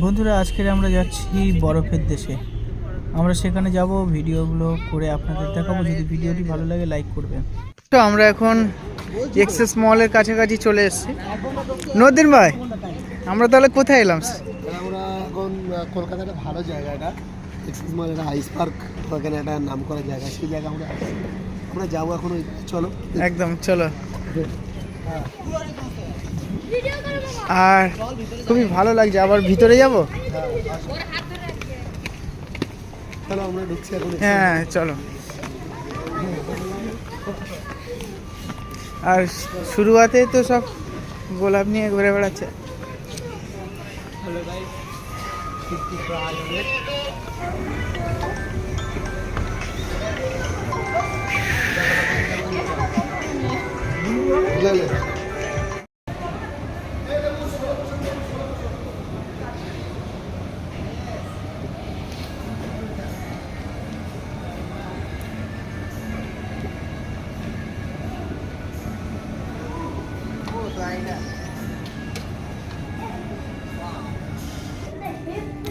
বন্ধুরা আজকের আমরা যাচ্ছি বরফের দেশে। আমরা সেখানে যাব ভিডিওগুলো করে আপনাদের দেখাবো। যদি ভিডিওটি ভালো লাগে লাইক করবেন। তো আমরা এখন এক্সেস মলের কাছাকাছি চলে এসেছি। নদিন ভাই আমরা তাহলে কোথায় এলাম? আমরা এখন কলকাতার ভালো জায়গা এটা এক্সিস মল একটা আইস পার্ক ওখানে একটা নাম করা জায়গা সেই জায়গা আমরা আমরা যাব এখন চলো। একদম চলো। আর খুবই ভালো লাগছে। আবার ভিতরে যাব? হ্যাঁ চলো। আর শুরুয়াতে তো সব গোলাপ নিয়ে ঘুরে বেড়াচ্ছে।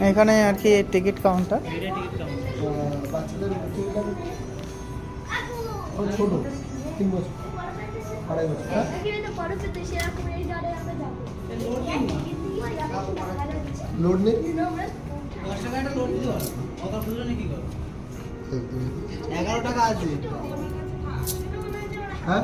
এখানে আর কি টিকিট কাউন্টার? এগারো টাকা আছে হ্যাঁ?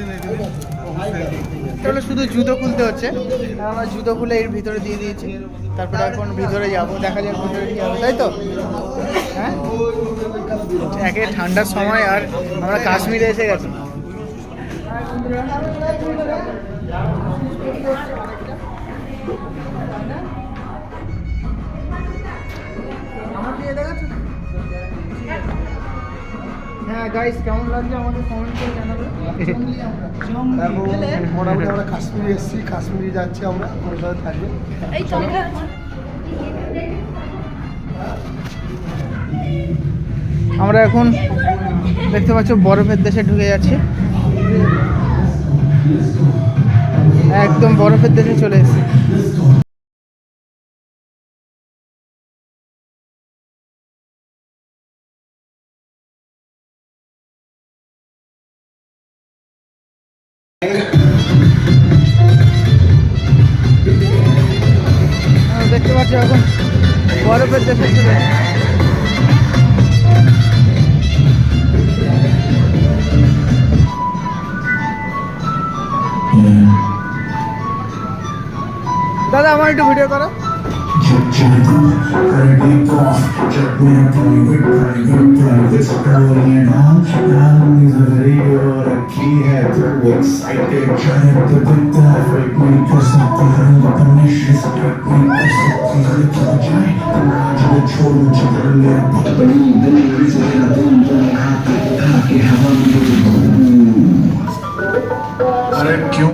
চলো শুধু জুতো খুলতে হচ্ছে। আমরা জুতো খুলে এর ভিতরে দিয়ে দিয়েছি। তারপরে এখন ভিতরে যাব, দেখা যাক ভিতরে কি হবে, তাই তো? হ্যাঁ? একে ঠান্ডার সময় আর আমরা কাশ্মীরে এসে গেছি। হ্যাঁ গাইস কেমন লাগছে আমাদের কমেন্ট করে জানাবে? মোটামুটি আমরা কাশ্মীরে এসেছি কাশ্মীরে যাচ্ছি আমরা থাকবে। আমরা এখন দেখতে পাচ্ছ বরফের দেশে ঢুকে যাচ্ছি। একদম বরফের দেশে চলে এসেছি। দেখতে পাচ্ছি এখন বরফের দেশে চলে। দাদা আমার একটু ভিডিও করো अरे क्यों